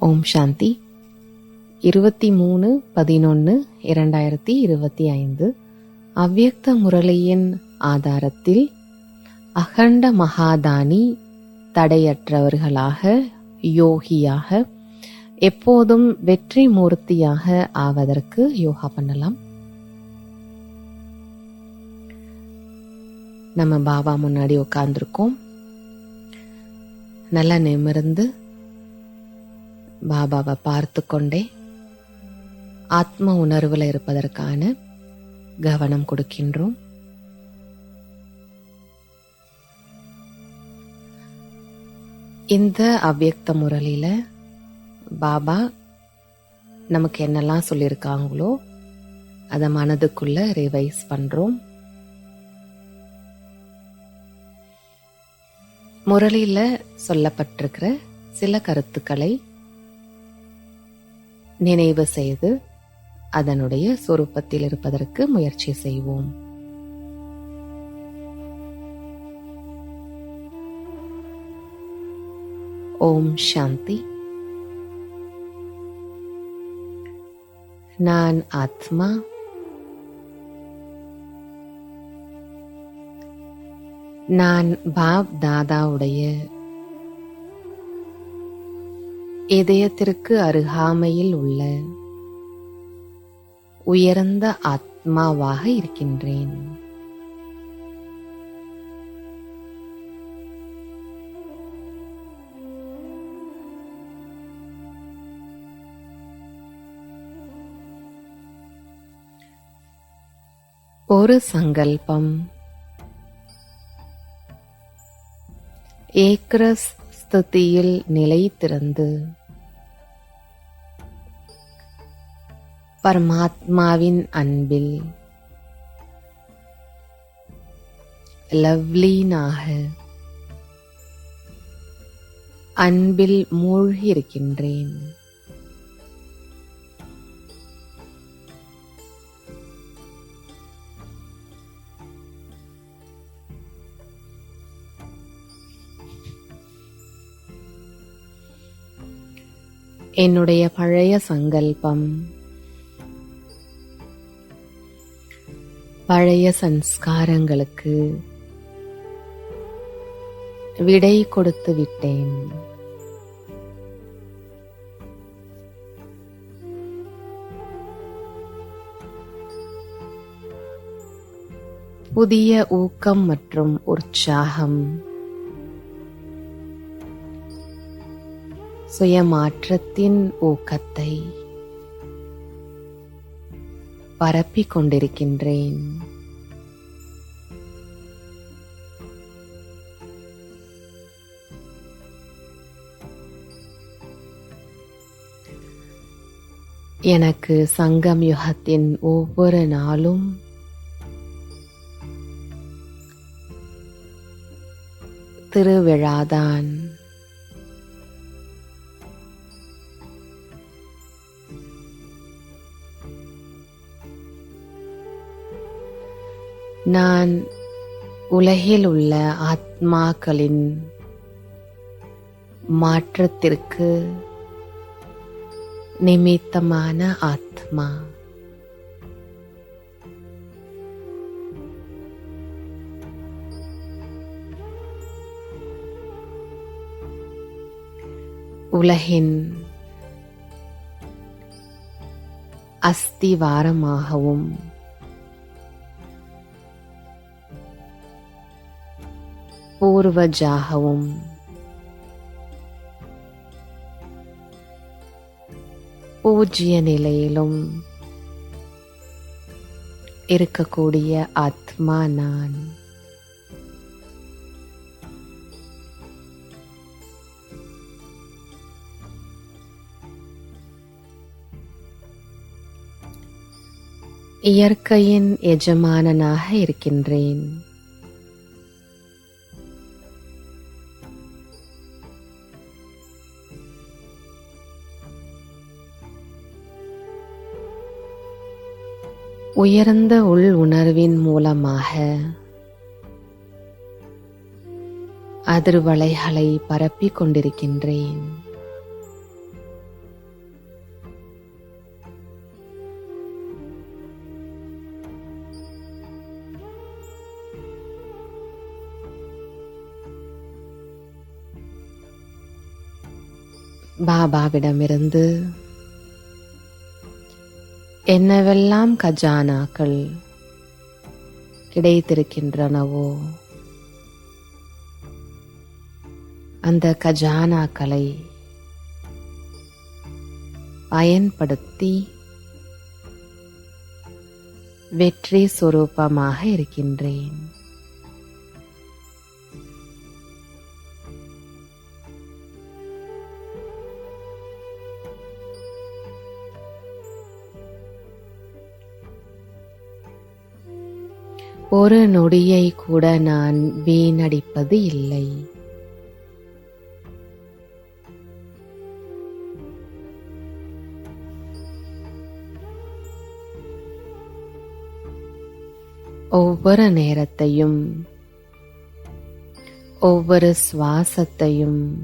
ஓம் சாந்தி. இருபத்தி மூணு பதினொன்று இரண்டாயிரத்தி இருபத்தி ஐந்து. அவ்யக்த முரளியின் ஆதாரத்தில் அகண்ட மகாதானி தடையற்றவர்களாக யோகியாக எப்போதும் வெற்றி மூர்த்தியாக ஆவதற்கு யோகா பண்ணலாம். நம்ம பாபா முன்னாடி உட்கார்ந்துருக்கோம். நல்லா நிமிர்ந்து பாபாவை பார்த்து கொண்டே ஆத்ம உணர்வில் இருப்பதற்கான கவனம் கொடுக்கின்றோம். இந்த அவ்யக்த முரளியில பாபா நமக்கு என்னெல்லாம் சொல்லியிருக்காங்களோ அதை மனதுக்குள்ள ரிவைஸ் பண்றோம். முரளியில சொல்லப்பட்டிருக்கிற சில கருத்துக்களை நினைவு செய்து அதனுடைய சொரூபத்தில் இருப்பதற்கு முயற்சி செய்வோம். ஓம் சாந்தி. நான் ஆத்மா. நான் பாப் தாதாவுடைய இதயத்திற்கு அருகாமையில் உள்ள உயர்ந்த ஆத்மாவாக இருக்கின்றேன். ஒரு சங்கல்பம். ஏக்ரஸ் ஸ்துதியில் நிலைத்திருந்து பரமாத்மாவின் அன்பில் லவ்லீனாக அன்பில் மூழ்கியிருக்கின்றேன் என்னுடைய பழைய சங்கல்பம் பழைய சன்ஸ்காரங்களுக்கு விடை கொடுத்து விட்டேன். புதிய ஊக்கம் மற்றும் உற்சாகம் சுயமாற்றத்தின் ஊக்கத்தை பரப்பிக் கொண்டிருக்கின்றேன் எனக்கு சங்கம் யுகத்தின் ஒவ்வொரு நாளும் திருவிழாதான். நான் உலகில் உள்ள ஆத்மாக்களின் மாற்றத்திற்கு நிமித்தமான ஆத்மா. உலகின் அஸ்திவாரமாகவும் பூர்வஜாகவும். பூஜ்ய நிலையிலும் இருக்கக்கூடிய ஆத்மா நான். இயற்கையின் எஜமானனாக இருக்கின்றேன். உயர்ந்த உள் உணர்வின் மூலமாக அதிர்வலைகளை பரப்பிக் கொண்டிருக்கின்றேன். பாபாவிடமிருந்து என்னவெல்லாம் கஜானாக்கள் கிடைத்திருக்கின்றனவோ அந்த கஜானாக்களை பயன்படுத்தி வெற்றி சுரூபமாக இருக்கின்றேன். ஒரு நொடியை கூட நான் வீணடிப்பது இல்லை. ஒவ்வொரு நேரத்தையும் ஒவ்வொரு சுவாசத்தையும்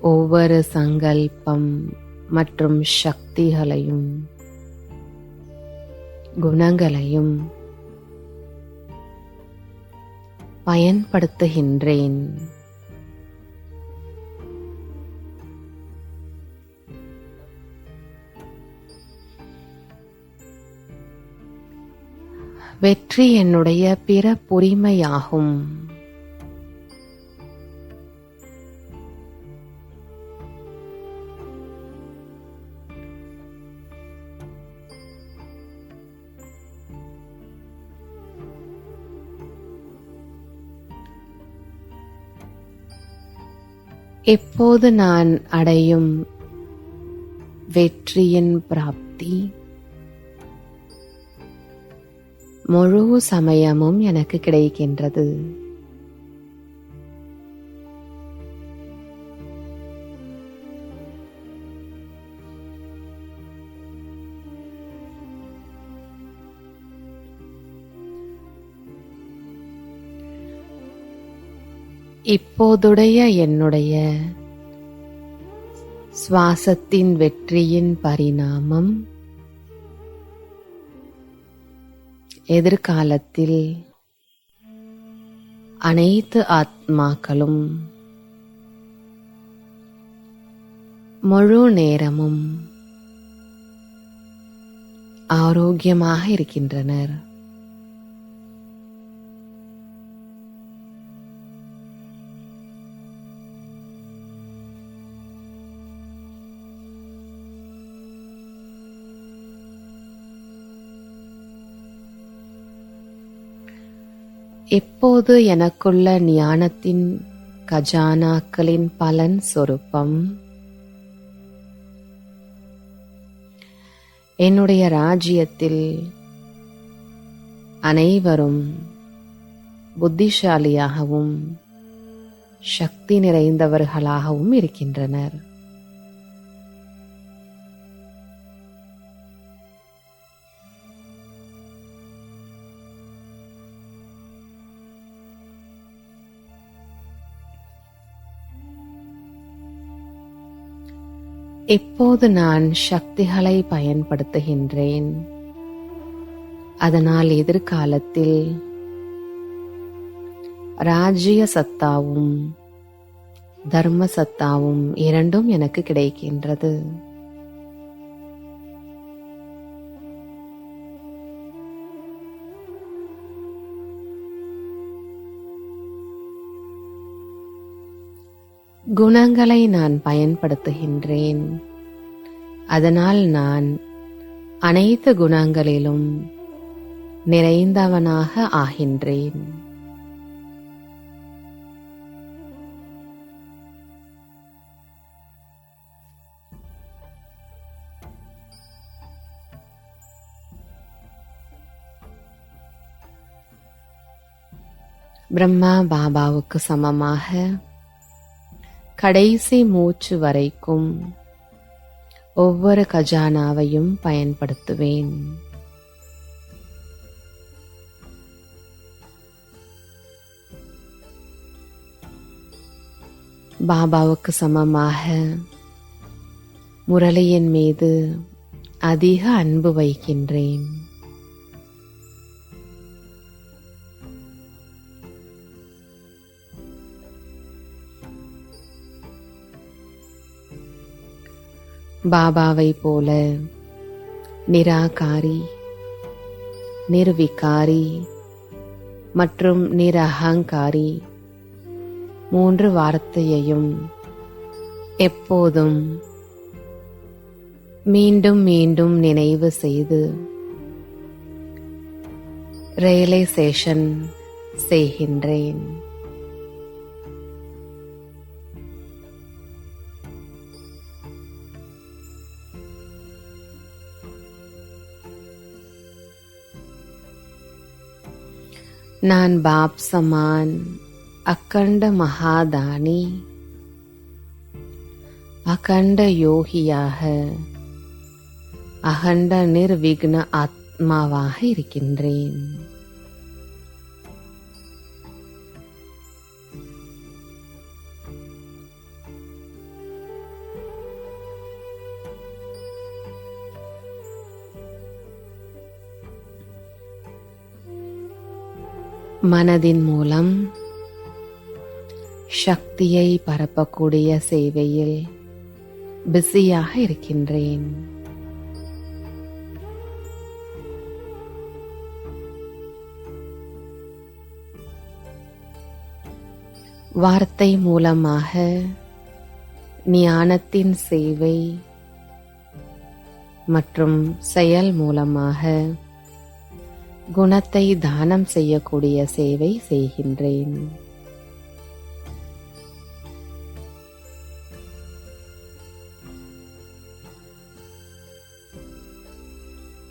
ஒவ்வொரு சங்கல்பம் மற்றும் சக்திகளையும் குணங்களையும் பயன்படுத்துகின்றேன். வெற்றி என்னுடைய பிற பிறப்புரிமையாகும் எப்போது நான் அடையும் வெற்றியின் பிராப்தி? முழு சமயமும் எனக்கு கிடைக்கின்றது. இப்போதுடைய என்னுடைய சுவாசத்தின் வெற்றியின் பரிணாமம் எதிர்காலத்தில் அனைத்து ஆத்மாக்களும் முழு நேரமும் ஆரோக்கியமாக இருக்கின்றனர். எப்போது எனக்குள்ள ஞானத்தின் கஜானாக்களின் பலன் சொருப்பம் என்னுடைய ராஜ்யத்தில் அனைவரும் புத்திசாலியாகவும் சக்தி நிறைந்தவர்களாகவும் இருக்கின்றனர். இப்போது நான் சக்திகளை பயன்படுத்துகின்றேன்? அதனால் எதிர்காலத்தில் ராஜ்ய சத்தாவும் தர்ம சத்தாவும் இரண்டும் எனக்கு கிடைக்கின்றது. குணங்களை நான் பயன்படுத்துகின்றேன். அதனால் நான் அனைத்து குணங்களிலும் நிறைந்தவனாக ஆகின்றேன். பிரம்மா பாபாவுக்கு சமமாக கடைசி மூச்சு வரைக்கும் ஒவ்வொரு கஜானாவையும் பயன்படுத்துவேன். பாபாவுக்கு சமமாக முரளியின் மீது அதிக அன்பு வைக்கின்றேன். பாபாவை போல நிராகாரி நிர்விகாரி மற்றும் நிரகங்காரி மூன்று வார்த்தையையும் எப்போதும் மீண்டும் மீண்டும் நினைவு செய்து ரியலைசேஷன் செய்கின்றேன். நான் பாப் சமான் அகண்ட மகாதானி அகண்ட யோகியாக அகண்ட நிர்விக்ன ஆத்மாவாக இருக்கின்றேன். மனதின் மூலம் சக்தியை பரப்பக்கூடிய சேவையில் பிஸியாக இருக்கின்றேன். வார்த்தை மூலமாக ஞானத்தின் சேவை மற்றும் செயல் மூலமாக குணத்தை தானம் செய்யக்கூடிய சேவை செய்கின்றேன்.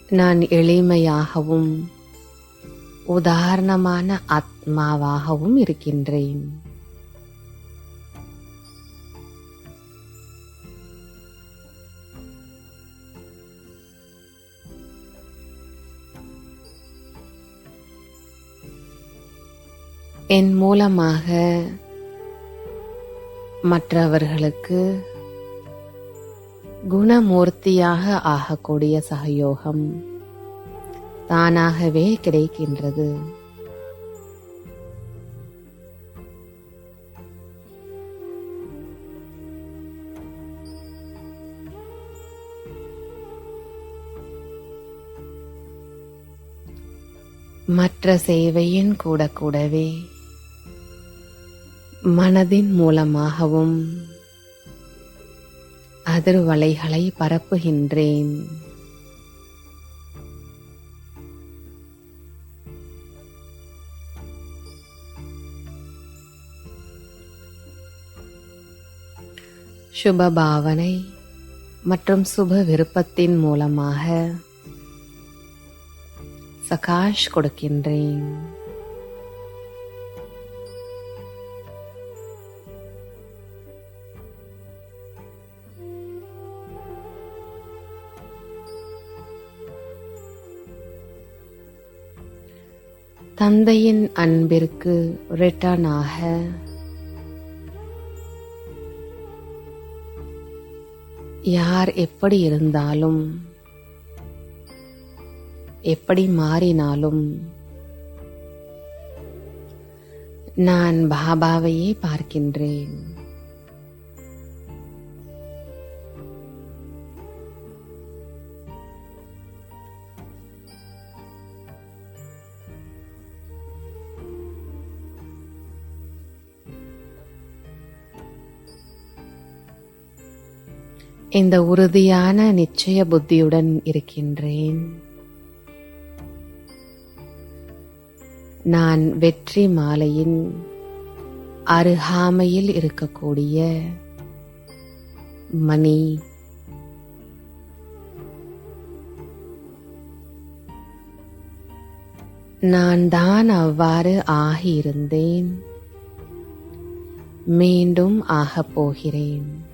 நான் எளிமையாகவும் உதாரணமான ஆத்மாவாகவும் இருக்கின்றேன். என் மூலமாக மற்றவர்களுக்கு குணமூர்த்தியாக ஆகக்கூடிய சகயோகம் தானாகவே கிடைக்கின்றது. மற்ற சேவையின் கூட கூடவே மனதின் மூலமாகவும் அதிர்வலைகளை பரப்புகின்றேன். சுப பாவனை மற்றும் சுப விருப்பத்தின் மூலமாக சகாஷ் கொடுக்கின்றேன். தந்தையின் அன்பிற்கு ரிட்டர்ன் ஆக. யார் எப்படி இருந்தாலும் எப்படி மாறினாலும் நான் பாபாவையே பார்க்கின்றேன். இந்த உறுதியான நிச்சய புத்தியுடன் இருக்கின்றேன். நான் வெற்றி மாலையின் அருகாமையில் இருக்கக்கூடிய மணி. நான் தான் அவ்வாறு ஆகியிருந்தேன். மீண்டும் ஆகப் போகிறேன்.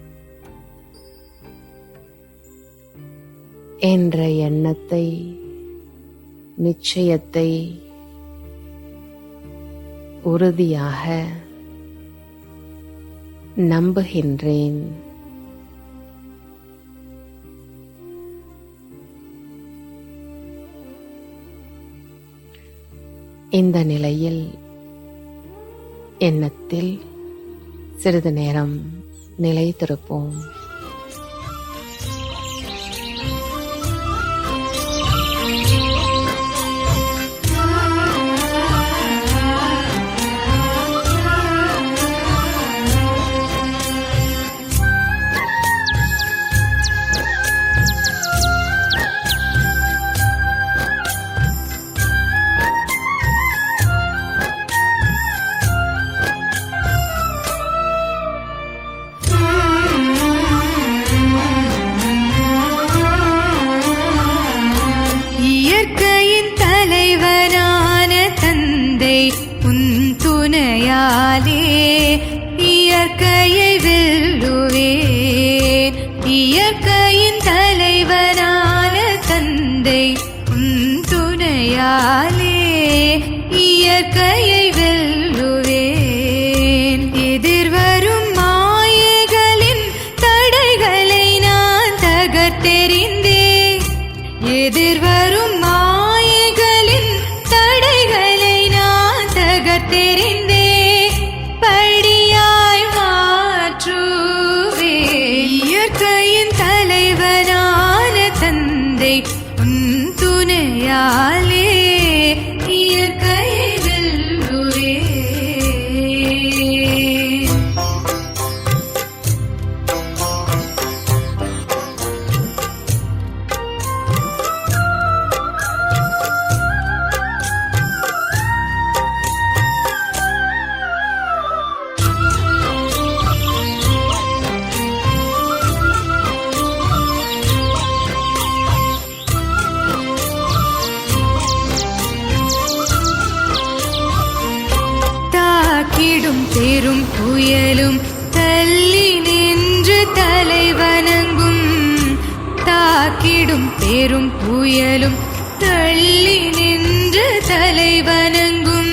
என்ற எண்ணத்தை நிச்சயத்தை உறுதியாக நம்புகின்றேன். இந்த நிலையில் எண்ணத்தில் சிறிது நேரம் நிலைத்திருப்போம். புயலும் தள்ளி நின்று தலைவணங்கும் தாக்கிடும் பெரும் புயலும் தள்ளி நின்று தலைவணங்கும்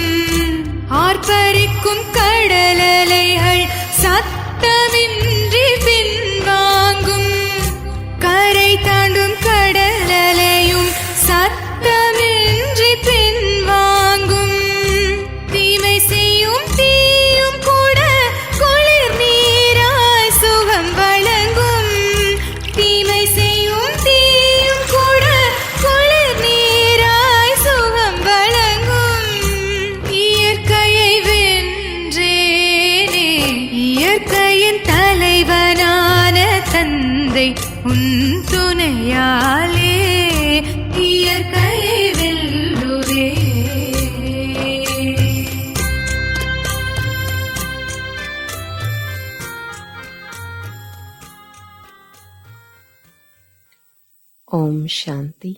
ओम शांति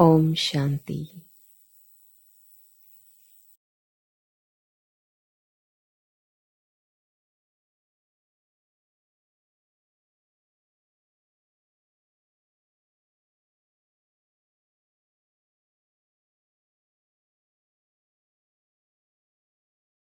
ओम शांति